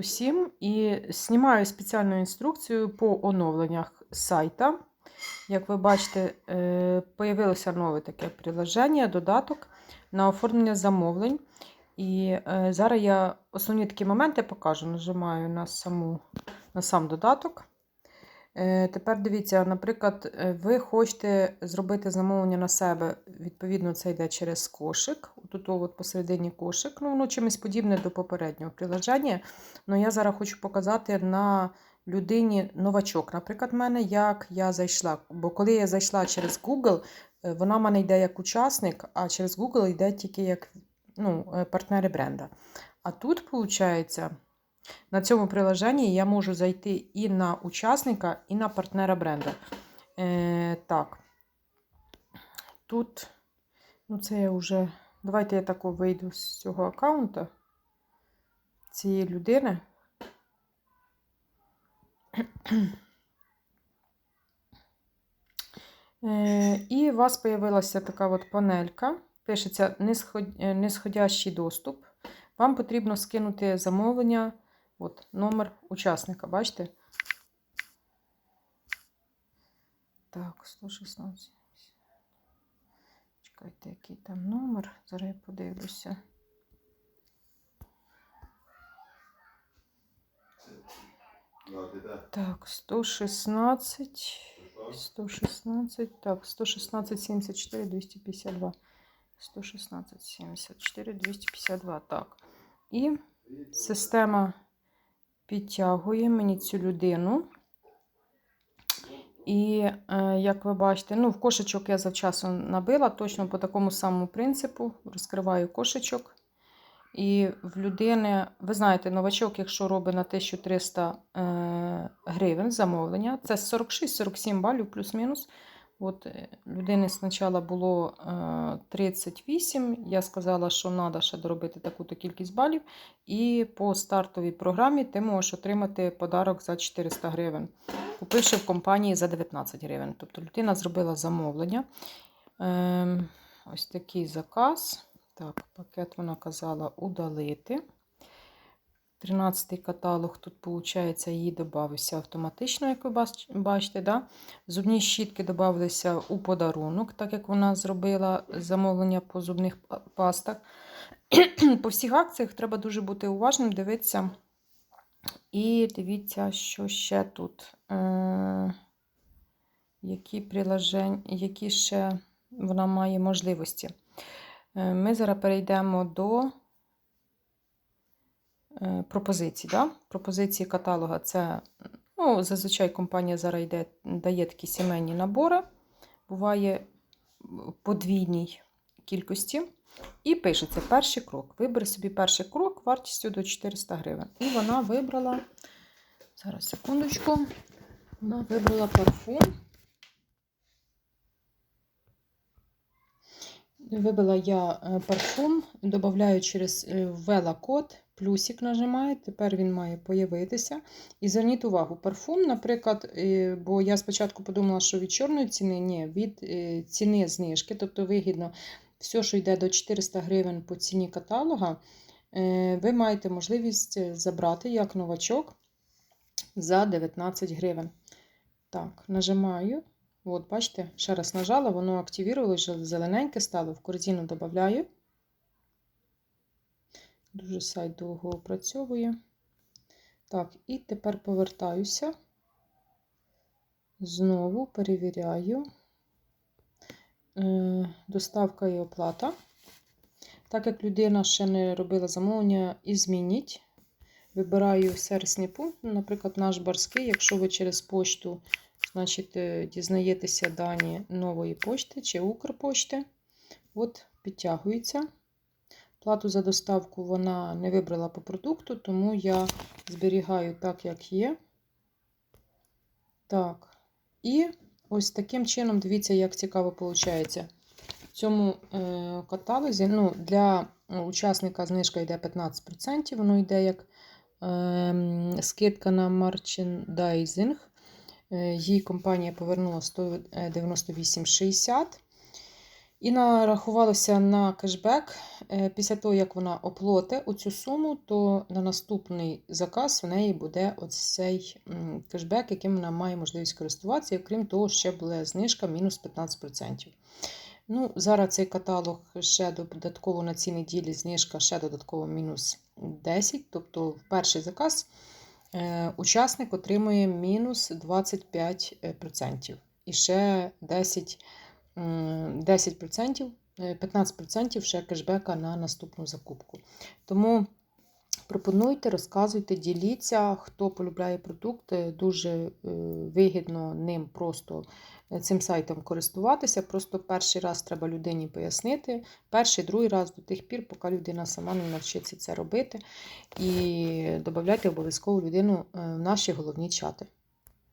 усім і знімаю спеціальну інструкцію по оновленнях сайта. Як ви бачите, е, появилося нове таке приложення, додаток на оформлення замовлень. І е, зараз я основні такі моменти покажу. Нажимаю на, саму, на сам додаток. Е, Тепер дивіться, наприклад, е, ви хочете зробити замовлення на себе, відповідно, це йде через кошик. Тут от посередині кошик. Ну, воно чимось подібне до попереднього приложення. Ну, я зараз хочу показати на людині новачок. Наприклад, мене як я зайшла. Бо коли я зайшла через Google, е, вона в мене йде як учасник, а через Google йде тільки як ну, партнери бренда. А тут, виходить, на цьому приложенні я можу зайти і на учасника, і на партнера бренда. Е, Так. Тут, ну, це я вже. Давайте я тако вийду з цього аккаунта цієї людини. Е, І у вас з'явилася така от панелька. Пишеться «Нисход- нисходящий доступ. Вам потрібно скинути замовлення, от, номер учасника, бачите? Так, 116. Чекайте, який там номер. Зараз я подивлюся. Так, 116. 116, так, 116, 74, 252. 116, 74, 252, так. І система підтягує мені цю людину. І, е, як ви бачите, ну, в кошечок я завчасно набила, точно по такому самому принципу. Розкриваю кошечок. І в людини, ви знаєте, новачок, якщо робить на 1300 е, гривень замовлення, це 46-47 балів плюс-мінус. От е, людини спочатку було е, 38. Я сказала, що треба ще доробити таку-то кількість балів. І по стартовій програмі ти можеш отримати подарок за 400 гривень, купивши в компанії за 19 гривень. Тобто людина зробила замовлення. Е, ось такий заказ. Так, пакет вона казала удалити. 13-й каталог, тут, виходить, її додався автоматично, як ви бачите. Да? Зубні щітки додавалися у подарунок, так як вона зробила замовлення по зубних пастах. по всіх акціях треба дуже бути уважним, дивитися. І дивіться, що ще тут. Е- які приложень, які ще вона має можливості. Е, ми зараз перейдемо до пропозицій. Да? Пропозиції каталога це ну, зазвичай компанія зараз йде, дає такі сімейні набори, буває подвійній кількості. І пишеться перший крок. Вибери собі перший крок вартістю до 400 гривень. І вона вибрала, зараз секундочку, вона вибрала парфум. Вибила я е, парфум, додаю через е, ввела код, плюсик нажимаю, тепер він має появитися. І зверніть увагу, парфум, наприклад, е, бо я спочатку подумала, що від чорної ціни, ні, від ціни знижки, тобто вигідно, все, що йде до 400 гривень по ціні каталога, ви маєте можливість забрати як новачок за 19 гривень. Так, нажимаю. От, бачите, ще раз нажала, воно активувалося, зелененьке стало, в корзину додаю. Дуже сайт довго опрацьовує. Так, і тепер повертаюся. Знову перевіряю. Е, доставка і оплата. Так як людина ще не робила замовлення, і змініть. Вибираю сервісний пункт, наприклад, наш барський, якщо ви через почту Значить, е, дізнаєтеся дані нової почти чи Укрпошти. От, підтягується. Плату за доставку вона не вибрала по продукту, тому я зберігаю так, як є. Так. І ось таким чином, дивіться, як цікаво виходить. В цьому е, каталозі ну, для учасника знижка йде 15%, воно йде як е, скидка на. Е, їй компанія повернула 198,60. І нарахувалося на кешбек. Е, Після того, як вона оплоте оцю суму, то на наступний заказ в неї буде оцей кешбек, яким вона має можливість користуватися. І окрім того, ще була знижка мінус 15%. Ну, зараз цей каталог ще додатково на цій неділі знижка ще додатково мінус 10. Тобто в перший заказ е, учасник отримує мінус 25%. І ще 10, м, 10%, е, 15% ще кешбека на наступну закупку. Тому пропонуйте, розказуйте, діліться, хто полюбляє продукт, е, дуже е, вигідно ним просто е, цим сайтом користуватися. Просто перший раз треба людині пояснити, перший, другий раз до тих пір, поки людина сама не навчиться це робити. І додавайте обов'язково людину е, в наші головні чати.